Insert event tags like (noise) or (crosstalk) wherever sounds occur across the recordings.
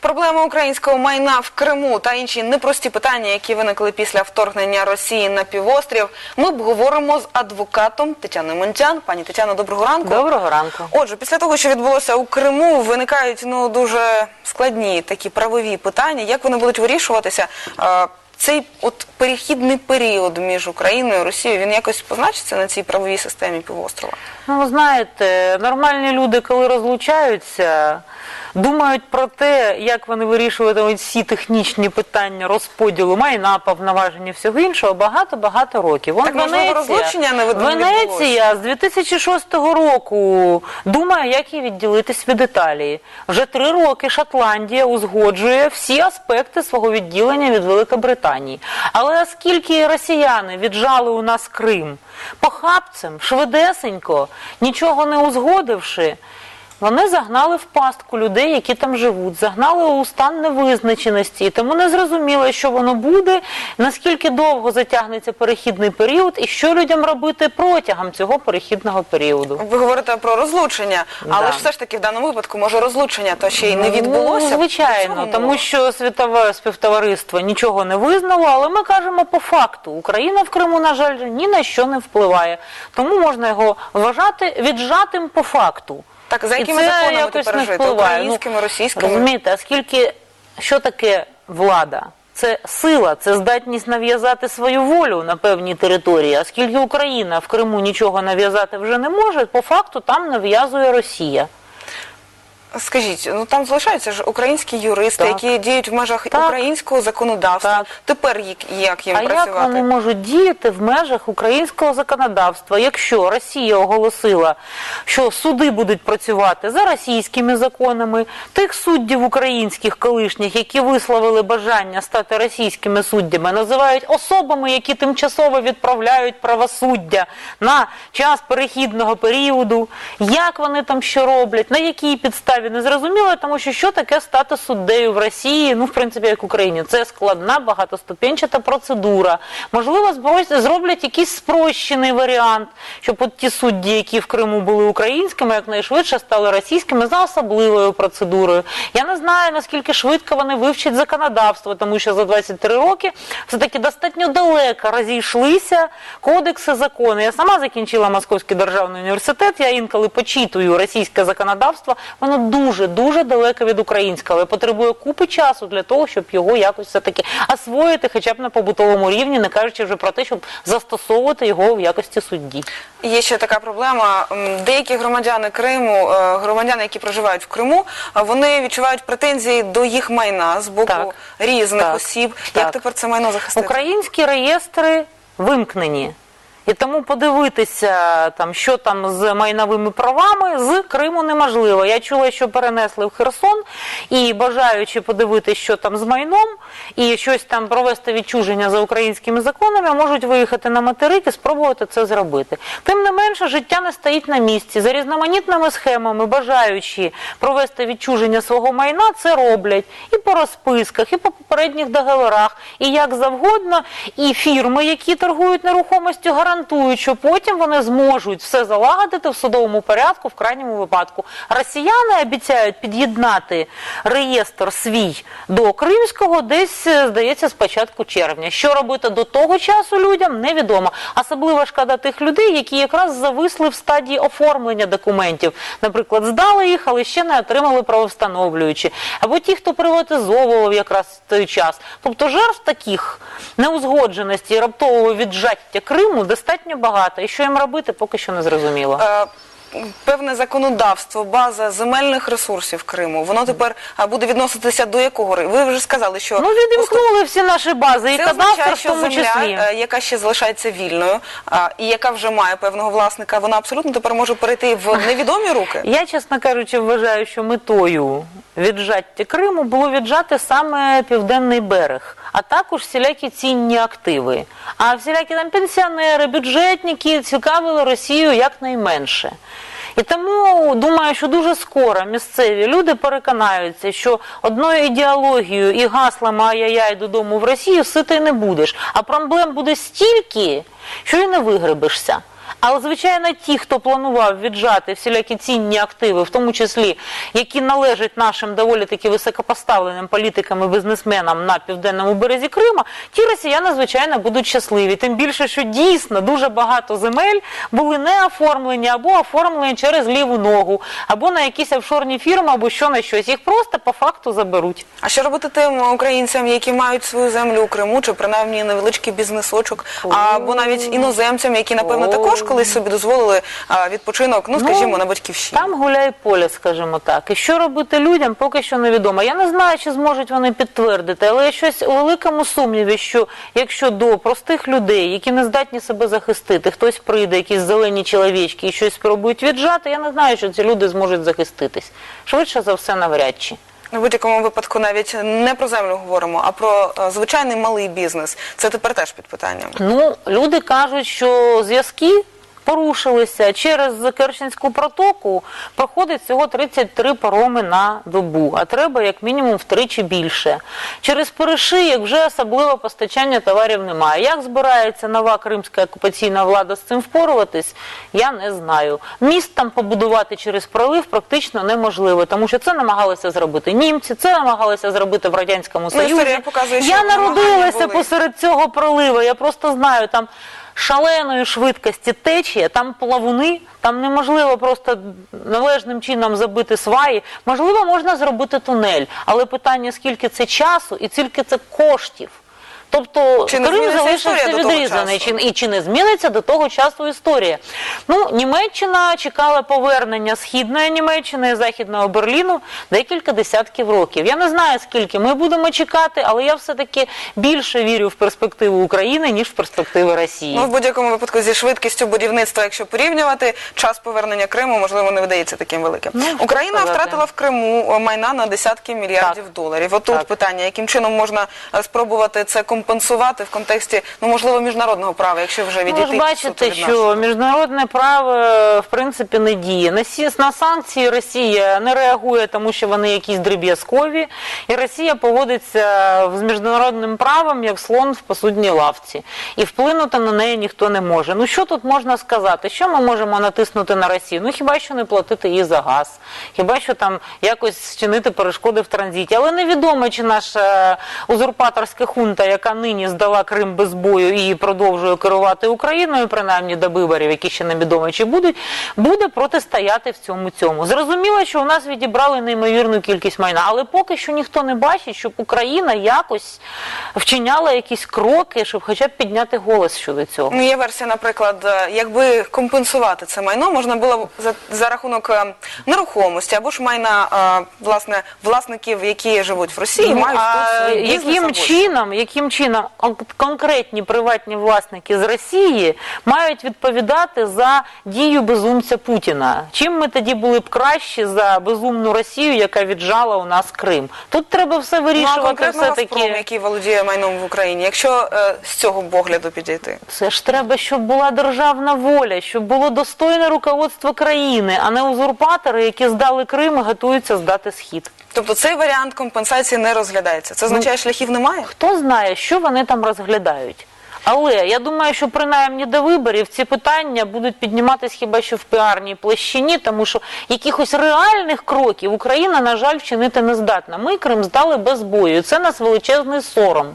Проблема українського майна в Криму та інші непрості питання, які виникли після вторгнення Росії на півострів, ми обговоримо з адвокатом Тетяною Монтян. Пані Тетяно, доброго ранку. Доброго ранку. Отже, після того, що відбулося у Криму, виникають ну дуже складні такі правові питання. Як вони будуть вирішуватися? Цей от перехідний період між Україною і Росією він якось позначиться на цій правовій системі півострова? Ну, ви знаєте, нормальні люди, коли розлучаються, думають про те, як вони вирішуватимуть всі технічні питання розподілу майна, повноваження, всього іншого, багато-багато років. Вон Так, можливо, розлучення не Венеція з 2006 року думає, як їй відділитись від Італії. Вже три роки Шотландія узгоджує всі аспекти свого відділення від Великобританії. Але оскільки росіяни віджали у нас Крим? Похапцем, швидесенько, нічого не узгодивши, вони загнали в пастку людей, які там живуть, загнали у стан невизначеності, і тому не зрозуміло, що воно буде, наскільки довго затягнеться перехідний період, і що людям робити протягом цього перехідного періоду. Ви говорите про розлучення, але Да. ж все ж таки в даному випадку може розлучення то ще й не відбулося. Ну, звичайно, тому що світове співтовариство нічого не визнало, але ми кажемо по факту. Україна в Криму, на жаль, ні на що не впливає. Тому можна його вважати віджатим по факту. Так, за якими це законами якось пережити? впливає. Українськими, Ну, російськими? Розумієте, оскільки що таке влада? Це сила, це здатність нав'язати свою волю на певній території. Оскільки Україна в Криму нічого нав'язати вже не може, по факту там нав'язує Росія. Скажіть, ну там залишаються ж українські юристи, Так. які діють в межах Так. українського законодавства. Так. Тепер як, як їм А як працювати? вони можуть діяти в межах українського законодавства, якщо Росія оголосила, що суди будуть працювати за російськими законами, тих суддів українських колишніх, які висловили бажання стати російськими суддями, називають особами, які тимчасово відправляють правосуддя на час перехідного періоду, як вони там що роблять, на якій підставі не зрозуміло, тому що що таке стати суддею в Росії, ну в принципі, як в Україні, це складна багатоступенчата процедура. Можливо, зроблять якийсь спрощений варіант, щоб от ті судді, які в Криму були українськими, якнайшвидше стали російськими за особливою процедурою. Я не знаю наскільки швидко вони вивчать законодавство, тому що за 23 роки все таки достатньо далеко розійшлися кодекси, закони. Я сама закінчила Московський державний університет. Я інколи почитую російське законодавство. Воно дуже дуже далеко від українського, але потребує купи часу для того, щоб його якось все таки освоїти, хоча б на побутовому рівні, не кажучи вже про те, щоб застосовувати його в якості судді. Є ще така проблема. Деякі громадяни Криму, е, громадяни, які проживають в Криму, е, вони відчувають претензії до їх майна з боку Так. різних Так. осіб. Так. Як тепер це майно захистити? Українські реєстри вимкнені. І тому подивитися, там, що там з майновими правами з Криму неможливо. Я чула, що перенесли в Херсон, і бажаючи подивитися, що там з майном, і щось там провести відчуження за українськими законами, можуть виїхати на материк і спробувати це зробити. Тим не менше, життя не стоїть на місці. За різноманітними схемами, бажаючи провести відчуження свого майна, це роблять і по розписках, і по попередніх договорах, і як завгодно. І фірми, які торгують нерухомістю, гарантують, що потім вони зможуть все залагодити в судовому порядку в крайньому випадку. Росіяни обіцяють під'єднати реєстр свій до кримського десь, е, здається, з початку червня. Що робити до того часу людям, невідомо. Особливо шкода тих людей, які якраз зависли в стадії оформлення документів. Наприклад, здали їх, але ще не отримали правовстановлюючі. Або ті, хто приватизовував якраз той час. Тобто жертв таких неузгодженостей, раптового віджаття Криму достатньо багато. І що їм робити, поки що не зрозуміло. Певне законодавство, база земельних ресурсів Криму, воно тепер а, буде відноситися до якого ри- Ви вже сказали, що Ну, відімкнули всі наші бази, і Це кадастр означає, в що тому земля, числі. е, яка ще залишається вільною, а, і яка вже має певного власника, вона абсолютно тепер може перейти в (laughs) невідомі руки. Я, чесно кажучи, вважаю, що метою віджаття Криму було віджати саме південний берег, а також всілякі цінні активи. А всілякі там пенсіонери, бюджетники цікавили Росію якнайменше. І тому думаю, що дуже скоро місцеві люди переконаються, що одною ідеологією і гаслами ай-яй-яй додому в Росію сити не будеш. А проблем буде стільки, що і не вигребешся. Але, звичайно, ті, хто планував віджати всілякі цінні активи, в тому числі, які належать нашим доволі таки високопоставленим політикам і бізнесменам на південному березі Крима, ті росіяни, звичайно, будуть щасливі. Тим більше, що дійсно дуже багато земель були не оформлені або оформлені через ліву ногу, або на якісь офшорні фірми, або що на щось. Їх просто по факту заберуть. А що робити тим українцям, які мають свою землю у Криму, чи принаймні невеличкий бізнесочок, або навіть іноземцям, які напевно О. також колись собі дозволили а, відпочинок, ну скажімо, на батьківщині? Там гуляє поле, скажімо так. І що робити людям, поки що невідомо. Я не знаю, чи зможуть вони підтвердити, але я щось у великому сумніві, що якщо до простих людей, які не здатні себе захистити, хтось прийде, якісь зелені чоловічки і щось спробують віджати, я не знаю, що ці люди зможуть захиститись. Швидше за все, навряд чи. В будь-якому випадку навіть не про землю говоримо, а про е, звичайний малий бізнес. Це тепер теж під питанням. Ну, люди кажуть, що зв'язки порушилися через Керченську протоку. Проходить всього 33 пароми на добу, а треба як мінімум втричі більше. Через перешиєк вже особливо постачання товарів немає. Як збирається нова кримська окупаційна влада з цим впоруватись, я не знаю. Міст там побудувати через пролив практично неможливо, тому що це намагалися зробити німці, це намагалися зробити в радянському Ну, Союзі. показує, я народилася посеред цього пролива. Я просто знаю там. Шаленої швидкості течія, там плавуни, там неможливо просто належним чином забити сваї. Можливо, можна зробити тунель, але питання, скільки це часу і скільки це коштів. Тобто Чи Крим залишився відрізаний, чи, і чи не зміниться до того часу історія. Ну, Німеччина чекала повернення східної Німеччини і Західного Берліну декілька десятків років. Я не знаю, скільки ми будемо чекати, але я все-таки більше вірю в перспективу України, ніж в перспективи Росії. Ну, в будь-якому випадку зі швидкістю будівництва, якщо порівнювати, час повернення Криму, можливо, не видається таким великим. Ну, Україна сказати. втратила в Криму майна на десятки мільярдів Так. доларів. Отут Так. питання, яким чином можна е, спробувати це компенсувати в контексті, ну, можливо, міжнародного права, якщо вже Ну, відійти ви ж бачите, що міжнародне право е, в принципі не діє. На, на санкції Росія не реагує, тому що вони якісь дріб'язкові, і Росія поводиться з міжнародним правом як слон в посудній лавці. І вплинути на неї ніхто не може. Ну що тут можна сказати? Що ми можемо натиснути на Росію? Ну хіба що не платити їй за газ, хіба що там якось чинити перешкоди в транзиті. Але невідомо, чи наша узурпаторська хунта, яка нині здала Крим без бою і продовжує керувати Україною, принаймні до виборів, які ще невідомо чи будуть, буде протистояти в цьому цьому. Зрозуміло, що у нас відібрали неймовірну кількість майна, але поки що ніхто не бачить, щоб Україна якось вчиняла якісь кроки, щоб хоча б підняти голос щодо цього. Ну, є версія, наприклад, е, якби компенсувати це майно, можна було б за, за рахунок е, нерухомості або ж майна е, власне власників, які живуть в Росії, Ну, мають а тут яким чином, яким чином кон- конкретні приватні власники з Росії мають відповідати за дію безумця Путіна? Чим ми тоді були б кращі за безумну Росію, яка віджала у нас Крим? Тут треба все Ну, а вирішувати конкретно все Газпром, таки. який володіє майном в Україні, якщо е, з цього погляду підійти. Це ж треба, щоб була державна воля, щоб було достойне руководство країни, а не узурпатори, які здали Крим і готуються здати схід. Тобто цей варіант компенсації не розглядається. Це означає, шляхів немає? Хто знає, що вони там розглядають. Але я думаю, що принаймні до виборів ці питання будуть підніматись хіба що в піарній площині, тому що якихось реальних кроків Україна, на жаль, вчинити не здатна. Ми Крим здали без бою. Це нас величезний сором.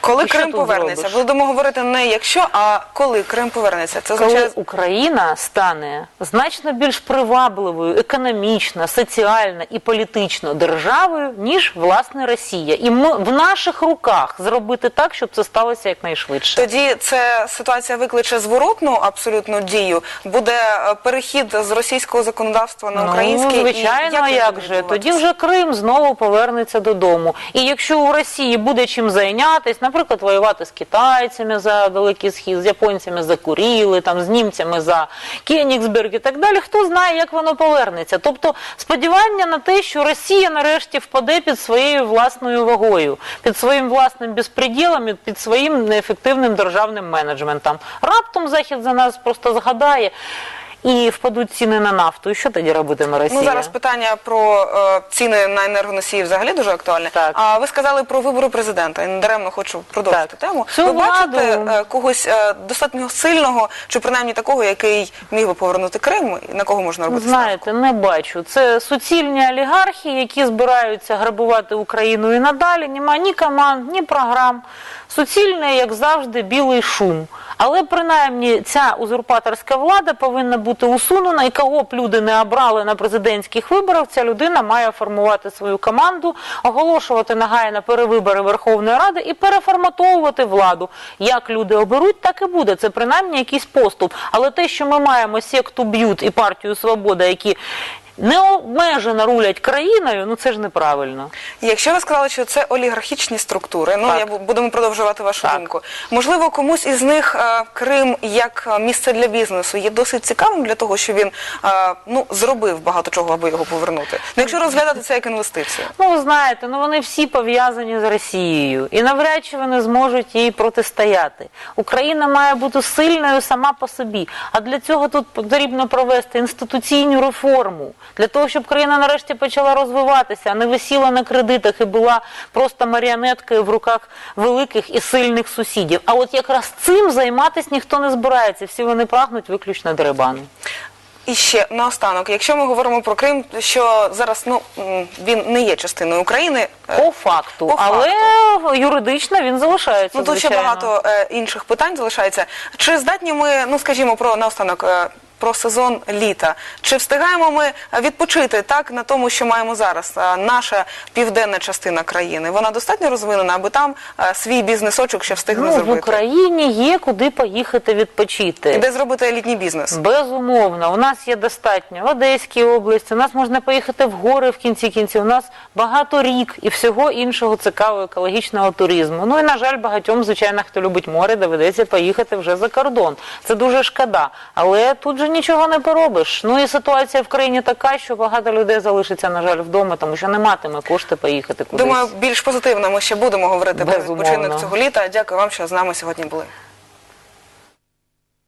Коли що Крим тут повернеться, зробиш? будемо говорити не якщо, а коли Крим повернеться. Це Коли означає Україна стане значно більш привабливою економічно, соціально і політично державою, ніж власне Росія, і ми в наших руках зробити так, щоб це сталося якнайшвидше. тоді це ситуація викличе зворотну абсолютну дію. Буде е, перехід з російського законодавства на українське. Ну, І як як же. Тоді вже Крим знову повернеться додому. І якщо у Росії буде чим зайнятися, наприклад, воювати з китайцями за Далекий Схід, з японцями за Куріли, там, з німцями за Кенігсберг і так далі, хто знає, як воно повернеться. Тобто сподівання на те, що Росія нарешті впаде під своєю власною вагою, під своїм власним безпреділом, під своїм неефективним державним менеджментом. Раптом Захід за нас просто згадає. І впадуть ціни на нафту. І що тоді робитиме Росія? Ну зараз питання про е, ціни на енергоносії взагалі дуже актуальне. Так. А ви сказали про вибори президента. І недаремно хочу продовжити Так. тему. Цю ви бачите е, когось е, достатньо сильного, чи принаймні такого, який міг би повернути Крим, на кого можна робити ставку? Не бачу. Це суцільні олігархи, які збираються грабувати Україну і надалі. Нема ні команд, ні програм. Суцільний, як завжди, білий шум. Але принаймні ця узурпаторська влада повинна бути усунена, і кого б люди не обрали на президентських виборах, ця людина має формувати свою команду, оголошувати нагайно перевибори Верховної Ради і переформатовувати владу. Як люди оберуть, так і буде. Це принаймні якийсь поступ. Але те, що ми маємо секту б'ют і партію Свобода, які необмежено рулять країною, ну це ж неправильно. Якщо ви сказали, що це олігархічні структури, ну Так. я будемо продовжувати вашу Так. думку. Можливо, комусь із них е, Крим як е, місце для бізнесу є досить цікавим для того, що він е, ну зробив багато чого, аби його повернути. Ну, якщо розглядати це як інвестицію. Ну, ви знаєте, ну вони всі пов'язані з Росією, і навряд чи вони зможуть їй протистояти. Україна має бути сильною сама по собі. А для цього тут потрібно провести інституційну реформу, для того, щоб країна нарешті почала розвиватися, а не висіла на кредитах і була просто маріонеткою в руках великих і сильних сусідів. А от якраз цим займатися ніхто не збирається. Всі вони прагнуть виключно дерибану. І ще наостанок, якщо ми говоримо про Крим, що зараз ну він не є частиною України. е, По факту, По але юридично він залишається. Ну тут ще багато е, інших питань залишається. Чи здатні ми, ну скажімо, про наостанок. е, про сезон літа. Чи встигаємо ми відпочити так на тому, що маємо зараз? Наша південна частина країни вона достатньо розвинена, аби там е, свій бізнесочок ще встигли Ну, в. Україні є куди поїхати відпочити, І де зробити літній бізнес? Безумовно, у нас є достатньо в Одеській області. У нас можна поїхати в гори в кінці кінців. У нас багато рік і всього іншого цікавого екологічного туризму. Ну і на жаль, багатьом, звичайно, хто любить море, доведеться поїхати вже за кордон. Це дуже шкода. Але тут же нічого не поробиш. Ну і ситуація в країні така, що багато людей залишиться, на жаль, вдома, тому що не матиме кошти поїхати кудись. Думаю, більш позитивно ми ще будемо говорити про відпочинок цього літа. Дякую вам, що з нами сьогодні були.